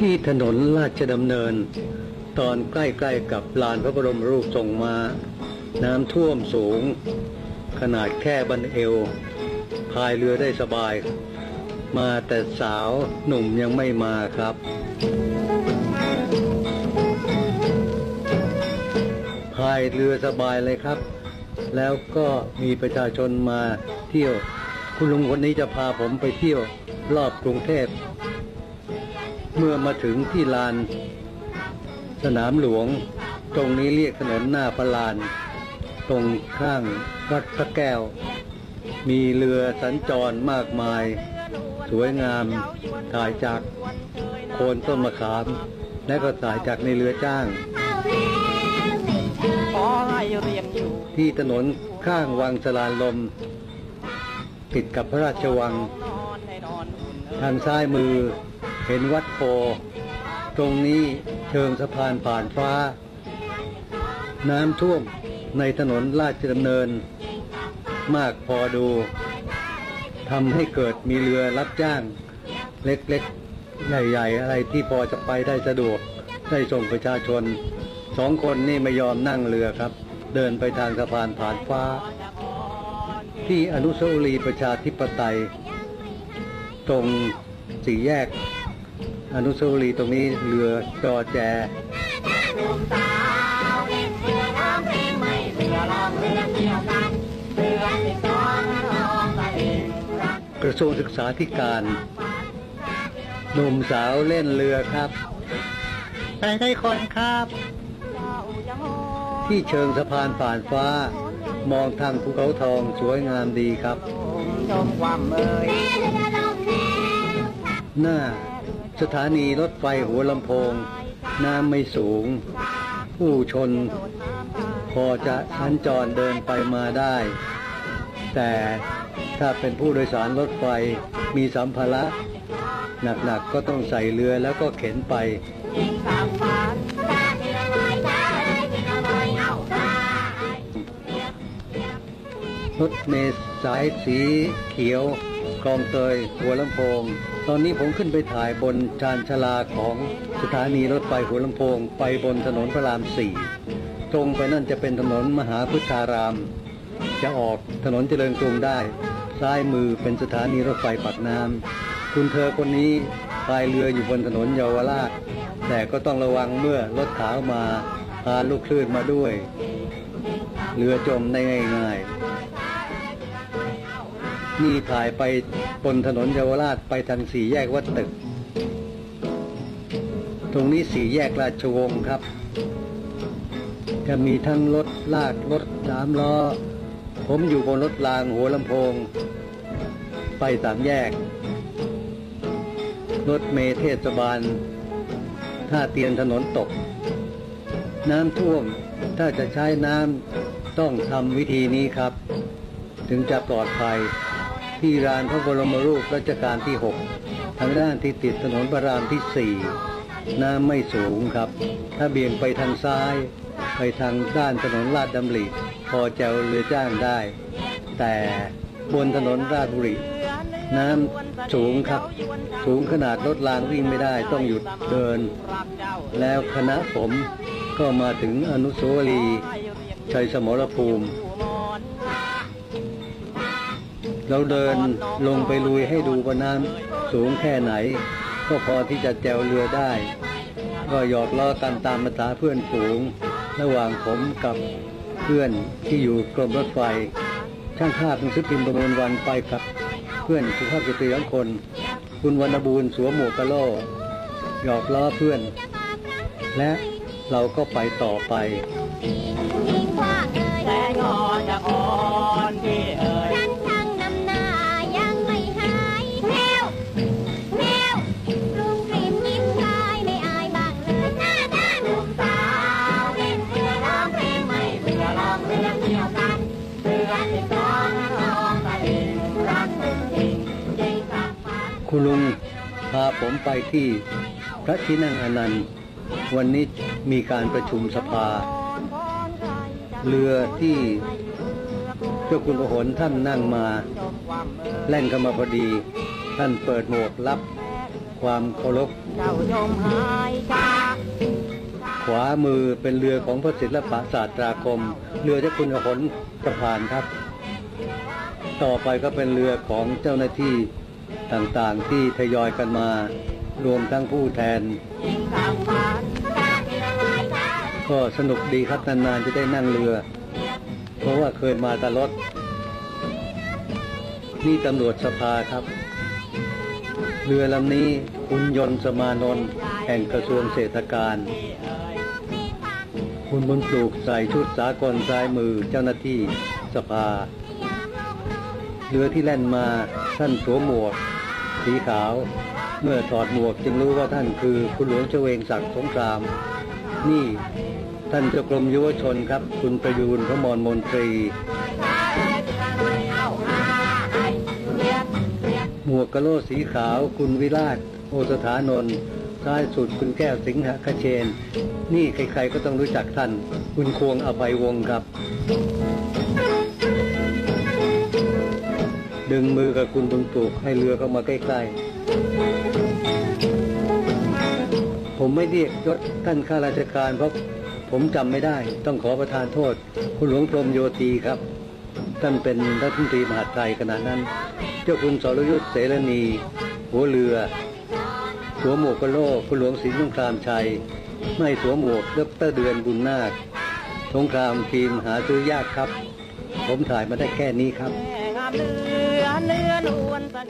ที่ถนนราชดำเนิน ตอนใกล้ๆกับลานพระบรมรูปทรงมาน้ำท่วมสูง ขนาดแค่บันเอว พายเรือได้สบาย มาแต่สาวหนุ่มยังไม่มาครับ พายเรือสบายเลยครับ แล้วก็มีประชาชนมาเที่ยว คุณลุงคนนี้จะพาผมไปเที่ยวรอบกรุงเทพ เมื่อมาถึงที่ลาน สนามหลวง ตรงนี้เรียกถนนหน้าพระลาน ตรงข้างวัดพระแก้ว มีเรือสัญจรมากมาย สวยงามถ่ายจากโคนต้นมะขาม และก็ถ่ายจากในเรือจ้างที่ถนนข้างวังสลานลม ติดกับพระราชวัง ทางซ้ายมือ เห็นวัดโพ ตรงนี้เชิงสะพานผ่านฟ้า น้ำท่วมในถนนราชดำเนิน มากพอดูทำให้เกิดมีเรือรับจ้าง เล็กๆ ใหญ่ ๆ อะไรที่พอจะไปได้สะดวกได้ส่งประชาชนสองคนนี่ไม่ยอมนั่งเรือครับ เดินไปทางสะพานผ่านฟ้า ที่อนุสาวรีย์ประชาธิปไตย ตรงสี่แยก อนุสาวรีย์ตรงนี้เรือจอแจกระทรวงศึกษาธิการหนุ่มสาวเล่นเรือครับไปได้คนครับ ที่เชิงสะพานผ่านฟ้า มองทางภูเขาทองสวยงามดีครับชมความเอ่ยหน้า สถานีรถไฟหัวลำโพง น้ำไม่สูง ผู้ชน พอจะสัญจรเดินไปมาได้ แต่ถ้าเป็นผู้โดยสารรถไฟมีสัมภาระหนักๆก็ต้องใส่เรือแล้วก็เข็นไป รถเมล์สายสีเขียวคลองเตยหัวลำโพง ตอนนี้ผมขึ้นไปถ่ายบนชานชลาของสถานีรถไฟหัวลำโพง ไปบนถนนพระรามสี่ตรงไปนั่นจะเป็นถนนมหาพุทธาราม จะออกถนนเจริญกรุงได้ ซ้ายมือเป็นสถานีรถไฟปากน้ำคุณเธอคนนี้พายเรืออยู่บนถนนเยาวราช แต่ก็ต้องระวังเมื่อรถขาวมาพาลูกคลื่นมาด้วย เรือจมได้ง่าย ๆ นี่ถ่ายไปบนถนนเยาวราชไปทางสี่แยกวัดตึก ตรงนี้สี่แยกราชวงศ์ครับ จะมีทั้งรถลากรถสามล้อ ผมอยู่บนรถรางหัวลำโพง ไปสามแยก รถเมเทศบาลท่าเตียนถนนตก น้ำท่วมถ้าจะใช้น้ำต้องทำวิธีนี้ครับ ถึงจะปลอดภัย ที่ลานพระบรมรูปรัชกาลที่ 6 ทางด้านที่ติดถนนพระรามที่ 4 น้ำไม่สูงครับ ถ้าเบี่ยงไปทางซ้าย ไปทางด้านถนนลาดดำริพอแจวเรือจ้างได้ แต่บนถนนราชบุรีน้ำสูงครับ สูงขนาดรถรางวิ่งไม่ได้ต้องหยุดเดิน แล้วคณะผมก็มาถึงอนุสาวรีย์ชัยสมรภูมิ เราเดินลงไปลุยให้ดูว่าน้ำสูงแค่ไหน ก็พอที่จะแจวเรือได้ ก็หยอกล้อกันตามภาษาเพื่อนฝูง ระหว่างผมกับเพื่อนที่อยู่กรมรถไฟ ช่างภาพหนังสือพิมพ์ประมวลวันไปกับ เพื่อนสุภาพสตรีทั้งคน คุณวรรณบูรณ์สวมหมวกกะโลหยอกล้อเพื่อน และเราก็ไปต่อไปแต่งอจะอ่อน คุณลุงพาผมไปที่พระที่นั่งอนันต์ วันนี้มีการประชุมสภา เรือที่เจ้าคุณประหนท่านนั่งมา แล่นเข้ามาพอดี ท่านเปิดโหมวกรับความเคารพ วามือเป็นเรือของพระศิลปศาสตราคมเรือเจ้าคุณหนสะพานครับ ต่อไปก็เป็นเรือของเจ้าหน้าที่ต่างๆที่ทยอยกันมา รวมทั้งผู้แทน ก็สนุกดีครับนานๆจะได้นั่งเรือ เพราะว่าเคยมาตลอดนี่ตำรวจสภาครับ เรือลำนี้คุณยนต์สมานนท์แห่งกระทรวงเศรษฐการ คุณบุญปลูกใส่ชุดสากลซ้ายมือเจ้าหน้าที่สภา เรือที่แล่นมาท่านสวมหมวก สีขาว เมื่อถอดหมวกจึงรู้ว่าท่านคือคุณหลวงเฉวงศักดิ์สงคราม นี่ท่านเจ้ากรมยุวชนครับ คุณประยูนพระมรมนตรีหมวกกะโลสีขาว คุณวิราช โอสถานนท์ซ้ายสุดคุณแก้วสิงหคเชน นี่ใครๆก็ต้องรู้จักท่าน คุณควงอภัยวงศ์ครับ ดึงมือกับคุณบุญปลูกให้เรือเข้ามาใกล้ๆ ผมไม่เรียกยศท่านข้าราชการเพราะผมจำไม่ได้ ต้องขอประทานโทษ คุณหลวงพรมโยธีครับ ท่านเป็นรัฐมนตรีมหาดไทยขณะนั้น เจ้าคุณสรยุทธเสรณี หัวเรือ สวมหมวกกะโลกคุณหลวงศรีสงครามชัย ไม่สวมหมวกดรเดือนบุญนาค สงครามทีมหาซื้อยากครับ ผมถ่ายมาได้แค่นี้ครับ แม่งามเนื้อเนื้อนวลเสน่ห์